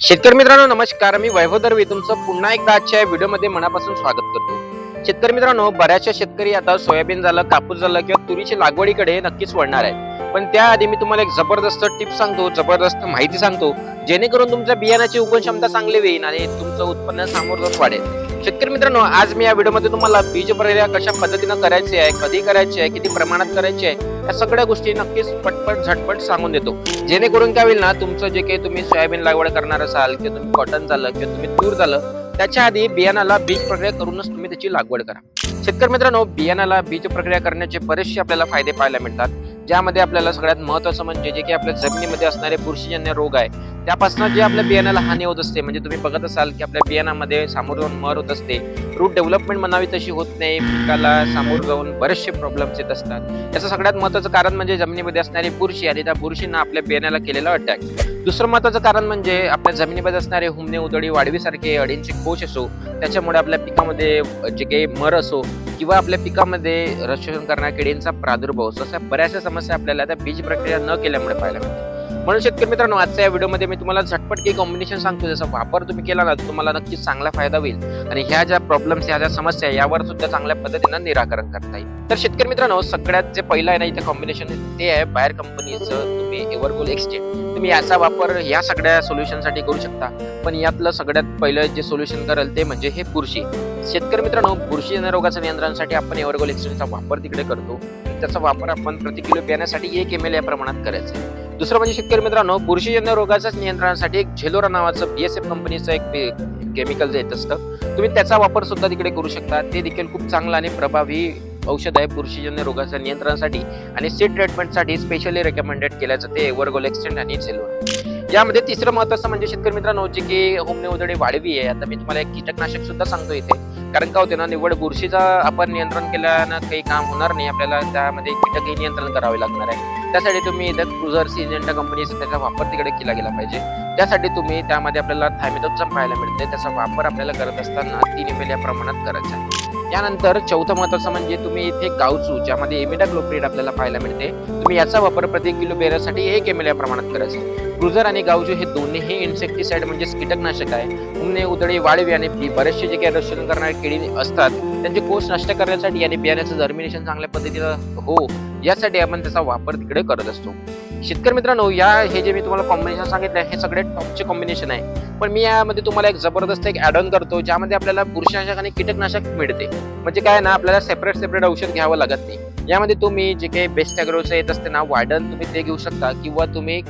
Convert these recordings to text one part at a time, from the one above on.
शेतकरी मित्रांनो नमस्कार. मी वैभव दर्वी. तुमचं पुन्हा एकदा आजच्या व्हिडिओमध्ये मनापासून स्वागत करतो. शेतकरी मित्रांनो बऱ्याचशा शेतकरी आता सोयाबीन झालं कापूस झालं किंवा तुरीची लागवडीकडे नक्कीच वळणार आहेत. पण त्याआधी मी तुम्हाला एक जबरदस्त टिप सांगतो जबरदस्त माहिती सांगतो जेणेकरून तुमच्या बियाण्याची उगवण क्षमता चांगली होईल आणि तुमचं उत्पन्न सामोरच वाढेल. शेतकरी मित्रांनो आज मी या व्हिडिओमध्ये तुम्हाला बीज प्रक्रिया कशा पद्धतीनं करायची आहे कधी करायची आहे किती प्रमाणात करायची आहे या सगळ्या गोष्टी नक्कीच पटपट झटपट सांगून देतो. जेणेकरून काय होईल ना तुमचं जे काही तुम्ही सोयाबीन लागवड करणार असाल किंवा तुम्ही कॉटन झालं किंवा तुम्ही तूर झालं त्याच्या आधी बियाणाला बीज प्रक्रिया करूनच तुम्ही त्याची लागवड करा. शेतकरी मित्रांनो बियाणाला बीज प्रक्रिया करण्याचे बरेचसे आपल्याला फायदे पाहायला मिळतात. ज्यामध्ये आपल्याला सगळ्यात महत्वाचं म्हणजे जे की आपल्या जमिनीमध्ये असणारे बुरशीजन्य रोग आहे त्यापासून जे आपल्या बियाण्याला हानी होत असते म्हणजे तुम्ही बघत असाल की आपल्या बियाणामध्ये सामोर जाऊन मर होत असते. रूट डेव्हलपमेंट म्हणावी तशी होत नाही पिकाला सामोर जाऊन बरेचसे प्रॉब्लेम्स येत असतात. याचं सगळ्यात महत्वाचं कारण म्हणजे जमिनीमध्ये असणारी बुरशी आणि त्या बुरशीनं आपल्या बियाण्याला केलेला अटॅक दुसरं महत्वाचं कारण म्हणजे आपल्या जमिनीमध्ये असणारे हुमणे उदळी वाढवीसारखे अडींचे कोश असो त्याच्यामुळे आपल्या पिकामध्ये जे काही मर असो किंवा आपल्या पिकामध्ये रसशोषण करणाऱ्या किडींचा प्रादुर्भाव असो अशा बऱ्याचशा समस्या आपल्याला त्या बीज प्रक्रिया न केल्यामुळे पाहायला मिळते म्हणून शेतकरी मित्रांनो आजच्या या व्हिडिओमध्ये मी तुम्हाला झटपट काही कॉम्बिनेशन सांगतो. जसा वापर तुम्ही केला ना तुम्हाला नक्कीच चांगला फायदा होईल. आणि ह्या ज्या प्रॉब्लेम्स ह्या ज्या समस्या यावर सुद्धा चांगल्या पद्धतीनं निराकरण करता येईल. तर शेतकरी मित्रांनो सगळ्यात जे पहिलं आहे ना इथे कॉम्बिनेशन ते आहे बाहेर कंपनीचं तुम्ही एव्हरगोल एक्सचेंज तुम्ही याचा वापर या सगळ्या सोल्युशनसाठी करू शकता. पण यातलं सगळ्यात पहिलं जे सोल्युशन करेल ते म्हणजे हे बुरशी. शेतकरी मित्रांनो बुरशी रोगाच्या नियंत्रणासाठी आपण एव्हरगोल एक्सचेंजचा वापर तिकडे करतो. त्याचा वापर आपण प्रति किलो बियाण्यासाठी एक एम एल या प्रमाणात करायचा आहे. दुसरं म्हणजे शेतकरी मित्रांनो बुरशीजन्य रोगाच्या नियंत्रणासाठी एक झेलोरा नावाचं बीएसएफ कंपनीचं एक केमिकल जे येत असतं तुम्ही त्याचा वापर सुद्धा तिकडे करू शकता. ते देखील खूप चांगलं आणि प्रभावी औषध आहे बुरशीजन्य रोगाच्या नियंत्रणासाठी आणि सीड ट्रीटमेंटसाठी स्पेशली रेकमेंडेड केल्याचं ते एव्हरगोल एक्सटेंड आणि झेलोरा यामध्ये तिसरं महत्वाचं म्हणजे शेतकरी मित्रांनो जे की होमने उदळे वाढवी आहे. आता मी तुम्हाला एक कीटकनाशक सुद्धा सांगतो इथे. कारण का होते ना निवड बुरशीचा आपण नियंत्रण केल्यानं काही काम होणार नाही. आपल्याला त्यामध्ये कीटकही नियंत्रण करावे लागणार आहे. त्यासाठी तुम्ही इथं क्रुझर सिजेंटा कंपनीचा त्याचा वापर तिकडे केला गेला पाहिजे. त्यासाठी तुम्ही त्यामध्ये आपल्याला थायमेथोक्सम पाहायला मिळते त्याचा वापर आपल्याला करत असताना तीन एम एल या प्रमाणात करायचा आहे. त्यानंतर चौथं महत्वाचं म्हणजे तुम्ही इथे गावचू ज्यामध्ये एमिडाक्लोप्रिड आपल्याला पाहायला मिळते. तुम्ही याचा वापर प्रति किलो बेरासाठी एक एम एल या प्रमाणात करायचा क्रुझर आणि गावजू हे दोन्हीही इन्सेक्टिसाइड म्हणजे कीटकनाशक आहे. उमने उदळी वाळवी आणि बरेचसे जे काही रक्षण करणारे किडी असतात त्यांचे कोष नष्ट करण्यासाठी आणि बियाण्याचं जर्मिनेशन चांगल्या पद्धतीनं हो यासाठी आपण त्याचा वापर तिकडे करत असतो. शेतकरी मित्रांनो या हे जे मी तुम्हाला कॉम्बिनेशन सांगितलं हे सगळे टॉपचे कॉम्बिनेशन आहे. पण मी यामध्ये तुम्हाला एक जबरदस्त एक ऍड ऑन करतो ज्यामध्ये आपल्याला बुरशीनाशक आणि कीटकनाशक मिळते. म्हणजे काय ना आपल्याला सेपरेट सेपरेट औषध घ्यावं लागत नाही. यामध्ये तुम्ही जे काही बेस्ट अॅग्रोचं येत असते ना वार्डन तुम्ही ते घेऊ शकता. किंवा तुम्ही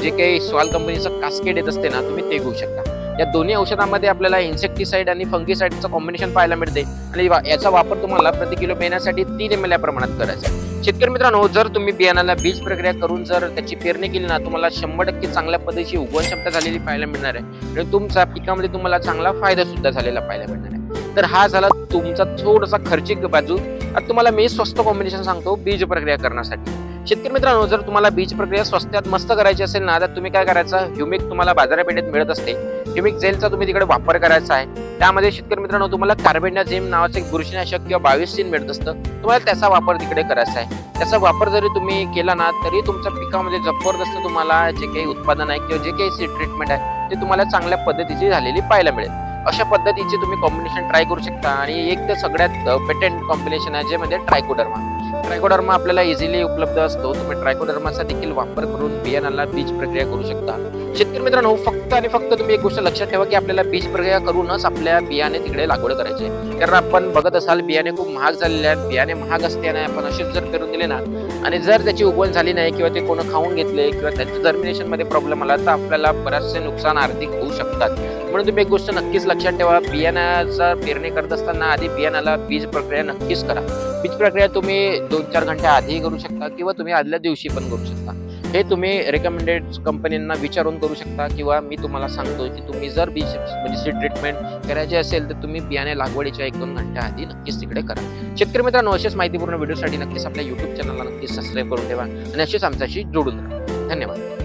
जे काही स्वाल कंपनीचं कास्केट येत असते ना तुम्ही ते घेऊ शकता. या दोन्ही औषधामध्ये आपल्याला इन्सेक्टिसाइड आणि फंगिसाइडचं कॉम्बिनेशन पाहायला मिळते. आणि याचा वापर तुम्हाला प्रति किलो पेण्यासाठी तीन एम एल या प्रमाणात करायचा आहे. शेतकरी मित्रांनो जर तुम्ही बियाणाला बीज प्रक्रिया करून जर त्याची पेरणी केली ना तुम्हाला शंभर टक्के चांगल्या पद्धतीची उगवण क्षमता झालेली पाहायला मिळणार आहे. आणि तुमचा पिकामध्ये तुम्हाला चांगला फायदा सुद्धा झालेला पाहायला मिळणार आहे. तर हा झाला तुमचा थोडासा खर्चिक बाजू. आता तुम्हाला मी स्वस्त कॉम्बिनेशन सांगतो बीज प्रक्रिया करण्यासाठी. शेतकरी मित्रांनो जर तुम्हाला बीज प्रक्रिया स्वस्तात मस्त करायची असेल ना तर तुम्ही काय करायचं? ह्युमिक तुम्हाला बाजारपेठेत मिळत असते. ह्युमिक जेलचा तुम्ही तिकडे वापर करायचा आहे. त्यामध्ये शेतकरी मित्रांनो तुम्हाला कार्बेंडाझिम नावाचं एक बुरशीनाशक किंवा बावीस सीन मिळत असतं. तुम्हाला त्याचा वापर तिकडे करायचा आहे. त्याचा वापर जरी तुम्ही केला ना तरी तुमच्या पिकामध्ये जबरदस्त तुम्हाला जे काही उत्पादन आहे किंवा जे काही सीड ट्रीटमेंट आहे ते तुम्हाला चांगल्या पद्धतीची झालेली पाहायला मिळेल. अशा पद्धतीचे तुम्ही कॉम्बिनेशन ट्राय करू शकता. आणि एक तर सगळ्यात पेटेंट कॉम्बिनेशन आहे जे म्हणजे ट्रायकोडर्मा ट्रायकोडर्मा आपल्याला इझिली उपलब्ध असतो. तुम्ही ट्रायकोडर्माचा देखील वापर करून बियाणाला बीज प्रक्रिया करू शकता. शेतकरी मित्रांनो फक्त आणि फक्त तुम्ही एक गोष्ट लक्षात ठेवा की आपल्याला बीज प्रक्रिया करूनच आपल्या बियाणे तिकडे लागवड करायचे कारण आपण बघत असाल बियाणे खूप महाग झालेले आहेत. बियाणे महाग असते आणि आपण असेच जर करून दिले ना आणि जर त्याची उगवण झाली नाही किंवा ते कोण खाऊन घेतले किंवा त्यांच्या जर्मिनेशनमध्ये प्रॉब्लेम आला तर आपल्याला बरेचसे नुकसान आर्थिक होऊ शकतात. म्हणून तुम्ही एक गोष्ट नक्कीच लक्षात ठेवा. बियाण्याचा पेरणी करत असताना आधी बियाण्याला बीज प्रक्रिया नक्कीच करा. बीज प्रक्रिया तुम्ही दोन चार घंटे आधी करू शकता किंवा तुम्ही आदल्या दिवशी पण करू शकता. हे तुम्ही रेकमेंडेड कंपन्यांना विचारून करू शकता किंवा मी तुम्हाला सांगतो की तुम्ही जर बीज म्हणजे सीड ट्रीटमेंट करायची असेल तर तुम्ही बियाणे लागवडीच्या एक दोन घंट्या आधी नक्कीच तिकडे करा. शेतकरी मित्रांनो अशाच माहितीपूर्ण व्हिडिओसाठी नक्कीच आपल्या युट्यूब चॅनलला नक्कीच सबस्क्राईब करून ठेवा आणि असेच आमच्याशी जोडून राहा. धन्यवाद.